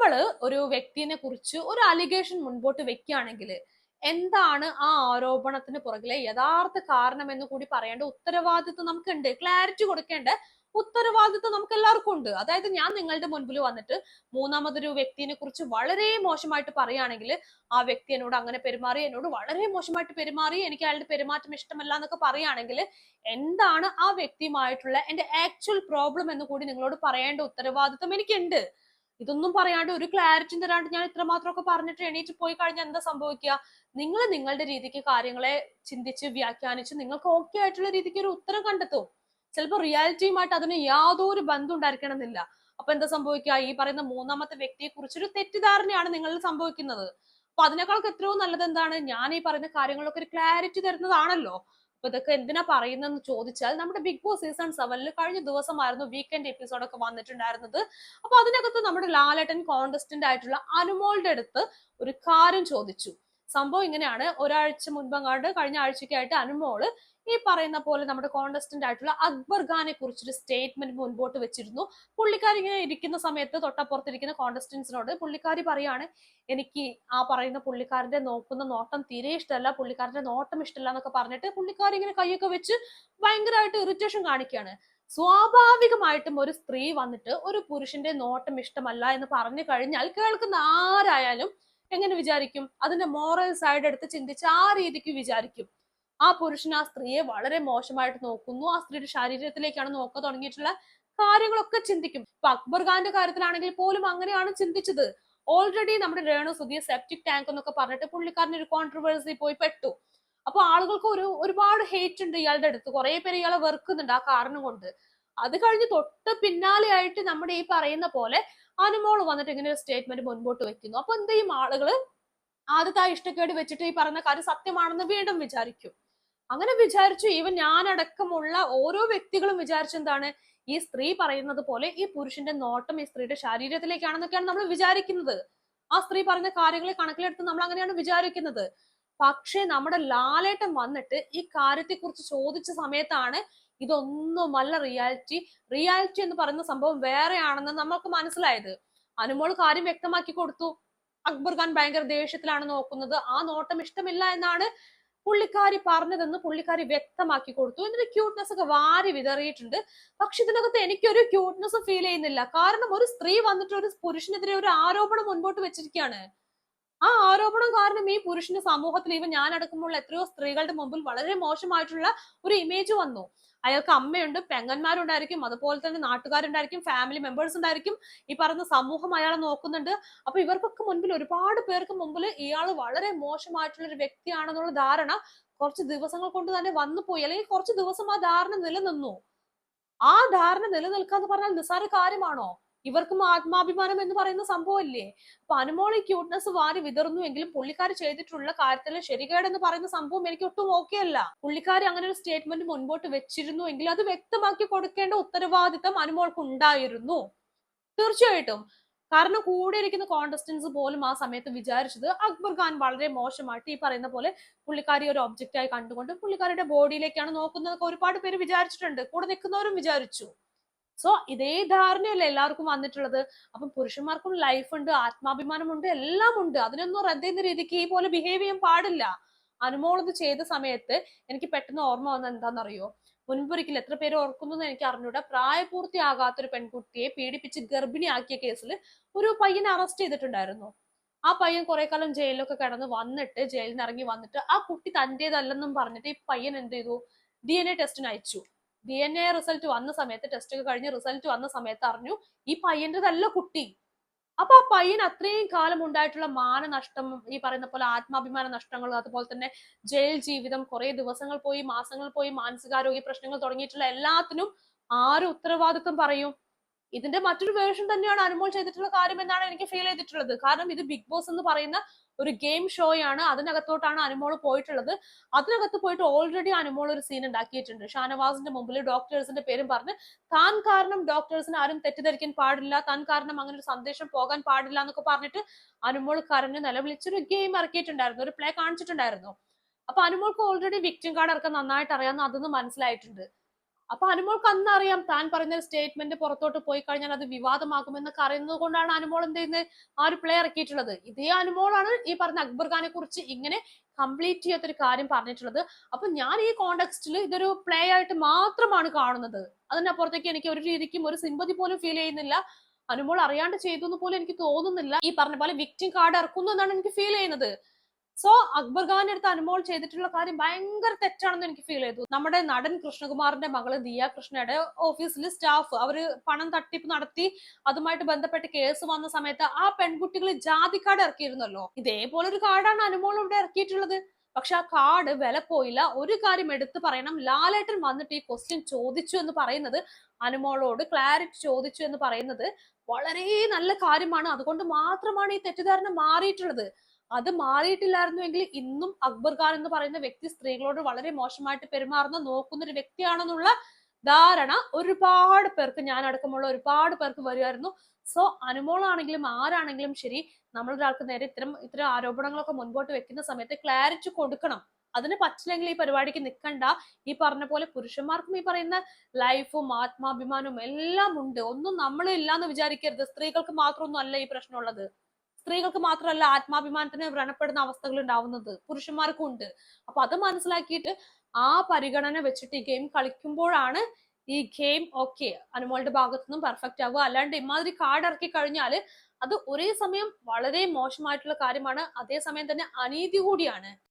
നമ്മൾ ഒരു വ്യക്തിനെ കുറിച്ച് ഒരു അലിഗേഷൻ മുൻപോട്ട് വെക്കുകയാണെങ്കിൽ എന്താണ് ആ ആരോപണത്തിന് പുറകിലെ യഥാർത്ഥ കാരണം എന്ന് കൂടി പറയേണ്ട ഉത്തരവാദിത്വം നമുക്കുണ്ട്. ക്ലാരിറ്റി കൊടുക്കേണ്ട ഉത്തരവാദിത്വം നമുക്ക് എല്ലാവർക്കും ഉണ്ട്. അതായത് ഞാൻ നിങ്ങളുടെ മുൻപിൽ വന്നിട്ട് മൂന്നാമതൊരു വ്യക്തിനെ കുറിച്ച് വളരെ മോശമായിട്ട് പറയുകയാണെങ്കിൽ ആ വ്യക്തി എന്നോട് അങ്ങനെ പെരുമാറി എന്നോട് വളരെ മോശമായിട്ട് പെരുമാറി എനിക്ക് അയാളുടെ പെരുമാറ്റം ഇഷ്ടമല്ല എന്നൊക്കെ പറയുകയാണെങ്കിൽ എന്താണ് ആ വ്യക്തിയുമായിട്ടുള്ള എന്റെ ആക്ച്വൽ പ്രോബ്ലം എന്ന് കൂടി നിങ്ങളോട് പറയേണ്ട ഉത്തരവാദിത്വം എനിക്കുണ്ട്. ഇതൊന്നും പറയാണ്ട് ഒരു ക്ലാരിറ്റി തരാണ്ട് ഞാൻ ഇത്രമാത്രമൊക്കെ പറഞ്ഞിട്ട് എണീറ്റ് പോയി കഴിഞ്ഞാൽ എന്താ സംഭവിക്കുക? നിങ്ങൾ നിങ്ങളുടെ രീതിക്ക് കാര്യങ്ങളെ ചിന്തിച്ച് വ്യാഖ്യാനിച്ച് നിങ്ങൾക്ക് ഓക്കെ ആയിട്ടുള്ള രീതിക്ക് ഒരു ഉത്തരം കണ്ടെത്തും. ചിലപ്പോൾ റിയാലിറ്റിയുമായിട്ട് അതിന് യാതൊരു ബന്ധം ഉണ്ടായിരിക്കണമെന്നില്ല. അപ്പൊ എന്താ സംഭവിക്കുക? ഈ പറയുന്ന മൂന്നാമത്തെ വ്യക്തിയെ കുറിച്ചൊരു തെറ്റിദ്ധാരണയാണ് നിങ്ങളിൽ സംഭവിക്കുന്നത്. അപ്പൊ അതിനേക്കാളൊക്കെ എത്രയോ നല്ലത് എന്താണ്? ഞാൻ ഈ പറയുന്ന കാര്യങ്ങളൊക്കെ ഒരു ക്ലാരിറ്റി തരുന്നതാണല്ലോ. അപ്പൊ ഇതൊക്കെ എന്തിനാ പറയുന്നതെന്ന് ചോദിച്ചാൽ നമ്മുടെ ബിഗ് ബോസ് സീസൺ സെവനിൽ കഴിഞ്ഞ ദിവസമായിരുന്നു വീക്കെൻഡ് എപ്പിസോഡ് ഒക്കെ വന്നിട്ടുണ്ടായിരുന്നത്. അപ്പൊ അതിനകത്ത് നമ്മുടെ ലാലേട്ടൻ കോണ്ടസ്റ്റന്റ് ആയിട്ടുള്ള അനുമോളുടെ അടുത്ത് ഒരു കാര്യം ചോദിച്ചു. സംഭവം ഇങ്ങനെയാണ്. ഒരാഴ്ച മുൻപങ്ങാണ്ട് കഴിഞ്ഞ ആഴ്ചക്കായിട്ട് അനുമോൾ ഈ പറയുന്ന പോലെ നമ്മുടെ കോണ്ടസ്റ്റന്റ് ആയിട്ടുള്ള അക്ബർ ഖാനെ കുറിച്ചൊരു സ്റ്റേറ്റ്മെന്റ് മുൻപോട്ട് വെച്ചിരുന്നു. പുള്ളിക്കാരി ഇങ്ങനെ ഇരിക്കുന്ന സമയത്ത് തൊട്ടപ്പുറത്തിരിക്കുന്ന കോണ്ടസ്റ്റന്റ്സിനോട് പുള്ളിക്കാരി പറയാണ് എനിക്ക് ആ പറയുന്ന പുള്ളിക്കാരന്റെ നോക്കുന്ന നോട്ടം തീരെ ഇഷ്ടമല്ല പുള്ളിക്കാരന്റെ നോട്ടം ഇഷ്ടമല്ല എന്നൊക്കെ പറഞ്ഞിട്ട് പുള്ളിക്കാരി ഇങ്ങനെ കൈയൊക്കെ വെച്ച് ഭയങ്കരമായിട്ട് ഇറിറ്റേഷൻ കാണിക്കുകയാണ്. സ്വാഭാവികമായിട്ടും ഒരു സ്ത്രീ വന്നിട്ട് ഒരു പുരുഷന്റെ നോട്ടം ഇഷ്ടമല്ല എന്ന് പറഞ്ഞു കഴിഞ്ഞാൽ കേൾക്കുന്ന ആരായാലും എങ്ങനെ വിചാരിക്കും? അതിന്റെ മോറൽ സൈഡ് എടുത്ത് ചിന്തിച്ച് ആ രീതിക്ക് വിചാരിക്കും. ആ പുരുഷൻ ആ സ്ത്രീയെ വളരെ മോശമായിട്ട് നോക്കുന്നു. ആ സ്ത്രീയുടെ ശരീരത്തിലേക്കാണ് നോക്ക തുടങ്ങിയിട്ടുള്ള കാര്യങ്ങളൊക്കെ ചിന്തിക്കും. ഇപ്പൊ അക്ബർ ഖാന്റെ കാര്യത്തിലാണെങ്കിൽ പോലും അങ്ങനെയാണ് ചിന്തിച്ചത്. ഓൾറെഡി നമ്മുടെ രേണു സുധിയ സെപ്റ്റിക് ടാങ്ക് എന്നൊക്കെ പറഞ്ഞിട്ട് പുള്ളിക്കാരൻ ഒരു കോൺട്രവേഴ്സി പോയി പെട്ടു. അപ്പൊ ആളുകൾക്ക് ഒരു ഒരുപാട് ഹേറ്റ് ഉണ്ട് ഇയാളുടെ അടുത്ത്. കുറെ പേര് ഇയാളെ വെറുക്കുന്നുണ്ട് ആ കാരണം കൊണ്ട്. അത് കഴിഞ്ഞ് തൊട്ട് പിന്നാലെയായിട്ട് നമ്മുടെ ഈ പറയുന്ന പോലെ അനുമോൾ വന്നിട്ട് ഇങ്ങനെ ഒരു സ്റ്റേറ്റ്മെന്റ് മുൻപോട്ട് വെക്കുന്നു. അപ്പൊ എന്ത് ചെയ്യും ആളുകൾ? ആദ്യത്തെ ഇഷ്ടക്കേട് വെച്ചിട്ട് ഈ പറയുന്ന കാര്യം സത്യമാണെന്ന് വീണ്ടും വിചാരിക്കും. അങ്ങനെ വിചാരിച്ചു ഈവൻ ഞാനടക്കമുള്ള ഓരോ വ്യക്തികളും വിചാരിച്ചെന്താണ് ഈ സ്ത്രീ പറയുന്നത് പോലെ ഈ പുരുഷന്റെ നോട്ടം ഈ സ്ത്രീയുടെ ശരീരത്തിലേക്കാണെന്നൊക്കെയാണ് നമ്മൾ വിചാരിക്കുന്നത്. ആ സ്ത്രീ പറയുന്ന കാര്യങ്ങളെ കണക്കിലെടുത്ത് നമ്മൾ അങ്ങനെയാണ് വിചാരിക്കുന്നത്. പക്ഷേ നമ്മുടെ ലാലേട്ടൻ വന്നിട്ട് ഈ കാര്യത്തെ കുറിച്ച് ചോദിച്ച സമയത്താണ് ഇതൊന്നുമല്ല റിയാലിറ്റി. റിയാലിറ്റി എന്ന് പറയുന്ന സംഭവം വേറെയാണെന്ന് നമ്മൾക്ക് മനസ്സിലായത്. അനുമോൾ കാര്യം വ്യക്തമാക്കി കൊടുത്തു. അക്ബർ ഖാൻ ഭയങ്കര ദേഷ്യത്തിലാണ് നോക്കുന്നത്. ആ നോട്ടം ഇഷ്ടമില്ല എന്നാണ് പുള്ളിക്കാരി പറഞ്ഞതെന്ന് പുള്ളിക്കാരി വ്യക്തമാക്കി കൊടുത്തു. എന്നിട്ട് ക്യൂട്ട്നെസ് ഒക്കെ വാരി വിതറിയിട്ടുണ്ട്. പക്ഷെ ഇതിനകത്ത് എനിക്കൊരു ക്യൂട്ട്നെസ് ഫീൽ ചെയ്യുന്നില്ല. കാരണം ഒരു സ്ത്രീ വന്നിട്ട് ഒരു പുരുഷനെതിരെ ഒരു ആരോപണം മുൻപോട്ട് വെച്ചിരിക്കുകയാണ്. ആ ആരോപണം കാരണം ഈ പുരുഷന്റെ സമൂഹത്തിൽ ഇവ ഞാൻ അടക്കമുള്ള എത്രയോ സ്ത്രീകളുടെ മുമ്പിൽ വളരെ മോശമായിട്ടുള്ള ഒരു ഇമേജ് വന്നു. അയാൾക്ക് അമ്മയുണ്ട് പെങ്ങന്മാരുണ്ടായിരിക്കും അതുപോലെ തന്നെ നാട്ടുകാരുണ്ടായിരിക്കും ഫാമിലി മെമ്പേഴ്സ് ഉണ്ടായിരിക്കും. ഈ പറയുന്ന സമൂഹം അയാളെ നോക്കുന്നുണ്ട്. അപ്പൊ ഇവർക്കൊക്കെ മുൻപിൽ ഒരുപാട് പേർക്ക് മുമ്പിൽ ഇയാൾ വളരെ മോശമായിട്ടുള്ള ഒരു വ്യക്തിയാണെന്നുള്ള ധാരണ കുറച്ച് ദിവസങ്ങൾ കൊണ്ട് തന്നെ വന്നു പോയി. അല്ലെങ്കിൽ കുറച്ച് ദിവസം ആ ധാരണ നിലനിന്നു. ആ ധാരണ നിലനിൽക്കാന്ന് പറഞ്ഞാൽ നിസ്സാര കാര്യമാണോ? ഇവർക്കും ആത്മാഭിമാനം എന്ന് പറയുന്ന സംഭവമല്ലേ? അപ്പൊ അനുമോൾ ഈ ക്യൂട്ട്നെസ് വാരി വിതറുന്നു എങ്കിലും പുള്ളിക്കാർ ചെയ്തിട്ടുള്ള കാര്യത്തിൽ ശരികേടെന്ന് പറയുന്ന സംഭവം എനിക്ക് ഒട്ടും ഓക്കെ അല്ല. പുള്ളിക്കാർ അങ്ങനെ ഒരു സ്റ്റേറ്റ്മെന്റ് മുൻപോട്ട് വെച്ചിരുന്നു എങ്കിൽ അത് വ്യക്തമാക്കി കൊടുക്കേണ്ട ഉത്തരവാദിത്തം അനുമോൾക്ക് ഉണ്ടായിരുന്നു തീർച്ചയായിട്ടും. കാരണം കൂടെ ഇരിക്കുന്ന കോണ്ടസ്റ്റൻസ് പോലും ആ സമയത്ത് വിചാരിച്ചത് അക്ബർ ഖാൻ വളരെ മോശമായിട്ട് ഈ പറയുന്ന പോലെ പുള്ളിക്കാരി ഒരു ഒബ്ജക്റ്റ് ആയി കണ്ടുകൊണ്ട് പുള്ളിക്കാരിയുടെ ബോഡിയിലേക്കാണ് നോക്കുന്നതൊക്കെ ഒരുപാട് പേര് വിചാരിച്ചിട്ടുണ്ട്. കൂടെ നിൽക്കുന്നവരും വിചാരിച്ചു. സോ ഇതേ ധാരണയല്ലേ എല്ലാവർക്കും വന്നിട്ടുള്ളത്. അപ്പം പുരുഷന്മാർക്കും ലൈഫ് ഉണ്ട് ആത്മാഭിമാനമുണ്ട് എല്ലാം ഉണ്ട്. അതിനൊന്നും റദ്ദെന്ന രീതിക്ക് ഈ പോലെ ബിഹേവ് ചെയ്യാൻ പാടില്ല. അനുമോളത് ചെയ്ത സമയത്ത് എനിക്ക് പെട്ടെന്ന് ഓർമ്മ വന്ന എന്താണെന്നറിയോ? മുൻപൊരിക്കൽ എത്ര പേര് ഓർക്കുന്നു എനിക്ക് അറിഞ്ഞൂടെ. പ്രായപൂർത്തിയാകാത്ത ഒരു പെൺകുട്ടിയെ പീഡിപ്പിച്ച് ഗർഭിണിയാക്കിയ കേസിൽ ഒരു പയ്യനെ അറസ്റ്റ് ചെയ്തിട്ടുണ്ടായിരുന്നു. ആ പയ്യൻ കുറെ കാലം ജയിലിലൊക്കെ കിടന്ന് വന്നിട്ട് ജയിലിൽ നിന്ന് ഇറങ്ങി വന്നിട്ട് ആ കുട്ടി തന്റേതല്ലെന്നും പറഞ്ഞിട്ട് ഈ പയ്യൻ എന്ത് ചെയ്തു? ഡി എൻ എ ടെസ്റ്റിന് അയച്ചു. ഡി എൻ എ റിസൾട്ട് വന്ന സമയത്ത് ടെസ്റ്റ് ഒക്കെ കഴിഞ്ഞ് റിസൾട്ട് വന്ന സമയത്ത് അറിഞ്ഞു ഈ പയ്യന്റെതല്ല കുട്ടി. അപ്പൊ ആ പയ്യൻ അത്രയും കാലം ഉണ്ടായിട്ടുള്ള മാനനഷ്ടം ഈ പറയുന്ന പോലെ ആത്മാഭിമാന നഷ്ടങ്ങൾ അതുപോലെ തന്നെ ജയിൽ ജീവിതം കുറെ ദിവസങ്ങൾ പോയി മാസങ്ങൾ പോയി മാനസികാരോഗ്യ പ്രശ്നങ്ങൾ തുടങ്ങിയിട്ടുള്ള എല്ലാത്തിനും ആര് ഉത്തരവാദിത്വം പറയും? ഇതിന്റെ മറ്റൊരു വേർഷൻ തന്നെയാണ് അനുമോൾ ചെയ്തിട്ടുള്ള കാര്യം എന്നാണ് എനിക്ക് ഫീൽ ചെയ്തിട്ടുള്ളത്. കാരണം ഇത് ബിഗ് ബോസ് എന്ന് പറയുന്ന ഒരു ഗെയിം ഷോയാണ് അതിനകത്തോട്ടാണ് അനുമോൾ പോയിട്ടുള്ളത്. അതിനകത്ത് പോയിട്ട് ഓൾറെഡി അനുമോൾ ഒരു സീൻ ഉണ്ടാക്കിയിട്ടുണ്ട്. ഷാനവാസിന്റെ മുമ്പിൽ ഡോക്ടേഴ്സിന്റെ പേരും പറഞ്ഞ് താൻ കാരണം ഡോക്ടേഴ്സിനെ ആരും തെറ്റിദ്ധരിക്കാൻ പാടില്ല താൻ കാരണം അങ്ങനെ ഒരു സന്ദേശം പോകാൻ പാടില്ല എന്നൊക്കെ പറഞ്ഞിട്ട് അനുമോൾ കരഞ്ഞ് നിലവിളിച്ചൊരു ഗെയിം ഇറക്കിയിട്ടുണ്ടായിരുന്നു. ഒരു പ്ലേ കാണിച്ചിട്ടുണ്ടായിരുന്നു. അപ്പൊ അനുമോൾക്ക് ഓൾറെഡി വിക്ടിം കാർഡ് ഇറക്കാൻ നന്നായിട്ട് അറിയാമെന്ന് അതൊന്ന് മനസ്സിലായിട്ടുണ്ട്. അപ്പൊ അനുമോൾക്ക് അന്ന് അറിയാം താൻ പറയുന്ന സ്റ്റേറ്റ്മെന്റ് പുറത്തോട്ട് പോയി കഴിഞ്ഞാൽ അത് വിവാദമാകും വിവാദമാകുമെന്നൊക്കെ അറിയുന്നത് കൊണ്ടാണ് അനുമോൾ എന്ത് ചെയ്യുന്നത്? ആ ഒരു പ്ലേ ഇറക്കിയിട്ടുള്ളത്. ഇതേ അനുമോളാണ് ഈ പറഞ്ഞ അക്ബർ ഖാനെ കുറിച്ച് ഇങ്ങനെ കംപ്ലീറ്റ് ചെയ്യാത്തൊരു കാര്യം പറഞ്ഞിട്ടുള്ളത്. അപ്പൊ ഞാൻ ഈ കോണ്ടെക്സ്റ്റിൽ ഇതൊരു പ്ലേ ആയിട്ട് മാത്രമാണ് കാണുന്നത്. അതിനപ്പുറത്തേക്ക് എനിക്ക് ഒരു രീതിക്കും ഒരു സിമ്പതി പോലും ഫീൽ ചെയ്യുന്നില്ല. അനുമോൾ അറിയാണ്ട് ചെയ്തു പോലും എനിക്ക് തോന്നുന്നില്ല. ഈ പറഞ്ഞ പോലെ വിക്ടിം കാർഡ് ഇറക്കുന്നു എന്നാണ് എനിക്ക് ഫീൽ ചെയ്യുന്നത്. സോ അക്ബർ ഖാന്റെ അടുത്ത് അനുമോൾ ചെയ്തിട്ടുള്ള കാര്യം ഭയങ്കര തെറ്റാണെന്ന് എനിക്ക് ഫീൽ ചെയ്തു. നമ്മുടെ നടൻ കൃഷ്ണകുമാറിന്റെ മകൾ ദിയ കൃഷ്ണയുടെ ഓഫീസിൽ സ്റ്റാഫ് അവർ പണം തട്ടിപ്പ് നടത്തി അതുമായിട്ട് ബന്ധപ്പെട്ട് കേസ് വന്ന സമയത്ത് ആ പെൺകുട്ടികൾ ജാതി കാർഡ് ഇറക്കിയിരുന്നല്ലോ. ഇതേപോലെ ഒരു കാർഡാണ് അനുമോൾ ഇവിടെ ഇറക്കിയിട്ടുള്ളത്. പക്ഷെ ആ കാർഡ് വില പോയില്ല. ഒരു കാര്യം എടുത്തു പറയണം. ലാലേട്ടൻ വന്നിട്ട് ഈ ക്വസ്റ്റ്യൻ ചോദിച്ചു എന്ന് പറയുന്നത് അനുമോളോട് ക്ലാരിറ്റി ചോദിച്ചു എന്ന് പറയുന്നത് വളരെ നല്ല കാര്യമാണ്. അതുകൊണ്ട് മാത്രമാണ് ഈ തെറ്റിദ്ധാരണ മാറിയിട്ടുള്ളത്. അത് മാറിയിട്ടില്ലായിരുന്നുവെങ്കിൽ ഇന്നും അക്ബർ ഖാൻ എന്ന് പറയുന്ന വ്യക്തി സ്ത്രീകളോട് വളരെ മോശമായിട്ട് പെരുമാറുന്ന നോക്കുന്ന ഒരു വ്യക്തിയാണെന്നുള്ള ധാരണ ഒരുപാട് പേർക്ക് ഞാൻ അടക്കമുള്ള ഒരുപാട് പേർക്ക് വരുമായിരുന്നു സോ അനുമോളാണെങ്കിലും ആരാണെങ്കിലും ശരി നമ്മളൊരാൾക്ക് നേരെ ഇത്തരം ഇത്തരം ആരോപണങ്ങളൊക്കെ മുൻപോട്ട് വെക്കുന്ന സമയത്ത് ക്ലാരിറ്റി കൊടുക്കണം. അതിന് പറ്റില്ലെങ്കിൽ ഈ പരിപാടിക്ക് നിൽക്കണ്ട ഈ പറഞ്ഞ പോലെ പുരുഷന്മാർക്കും ഈ പറയുന്ന ലൈഫും ആത്മാഭിമാനവും എല്ലാം ഉണ്ട്. ഒന്നും നമ്മളില്ലാന്ന് വിചാരിക്കരുത്. സ്ത്രീകൾക്ക് മാത്രമൊന്നും അല്ല ഈ പ്രശ്നമുള്ളത്. സ്ത്രീകൾക്ക് മാത്രമല്ല ആത്മാഭിമാനത്തിന് വ്രണപ്പെടുന്ന അവസ്ഥകൾ ഉണ്ടാവുന്നത് പുരുഷന്മാർക്കും ഉണ്ട് അപ്പൊ അത് മനസ്സിലാക്കിയിട്ട് ആ പരിഗണന വെച്ചിട്ട് ഈ ഗെയിം കളിക്കുമ്പോഴാണ് ഈ ഗെയിം ഓക്കെ അനുമോളുടെ ഭാഗത്തു നിന്നും പെർഫെക്റ്റ് ആവുക. അല്ലാണ്ട് ഇമാതിരി കാർഡ് ഇറക്കി കഴിഞ്ഞാൽ അത് ഒരേ സമയം വളരെ മോശമായിട്ടുള്ള കാര്യമാണ്. അതേസമയം തന്നെ അനീതി കൂടിയാണ്.